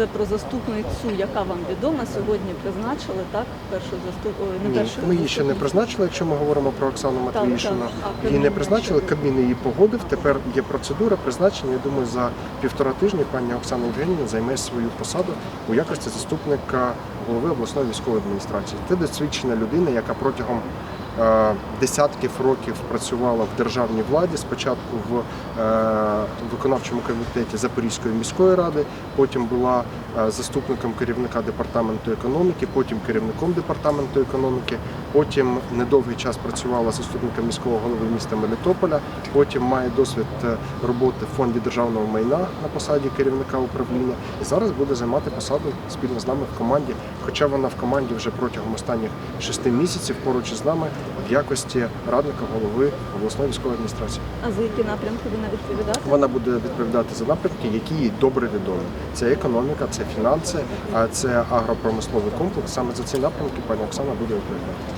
вже про заступницю, яка вам відома сьогодні призначили, так? Першу заступ... ой, не Ні, першу ми її ще не заступницю. призначили, якщо ми говоримо про Оксану так. А Її не Кабмін призначили, ще? Кабмін її погодив. Тепер є процедура призначення. Я думаю, за півтора тижні пані Оксана Євгенівна займе свою посаду у якості заступника голови обласної військової адміністрації. Це досвідчена людина, яка протягом десятків років працювала в державній владі. Спочатку в е, виконавчому комітеті Запорізької міської ради, потім була е, заступником керівника департаменту економіки, потім керівником департаменту економіки. Потім недовгий час працювала заступником міського голови міста Мелітополя. Потім має досвід е, роботи в фонді державного майна на посаді керівника управління. І зараз буде займати посаду спільно з нами в команді. Хоча вона в команді вже протягом останніх шести місяців поруч із нами в якості радника голови обласної військової адміністрації. А за які напрямки вона відповідати? Вона буде відповідати за напрямки, які їй добре відомі. Це економіка, це фінанси, це агропромисловий комплекс. Саме за ці напрямки пані Оксана буде відповідати.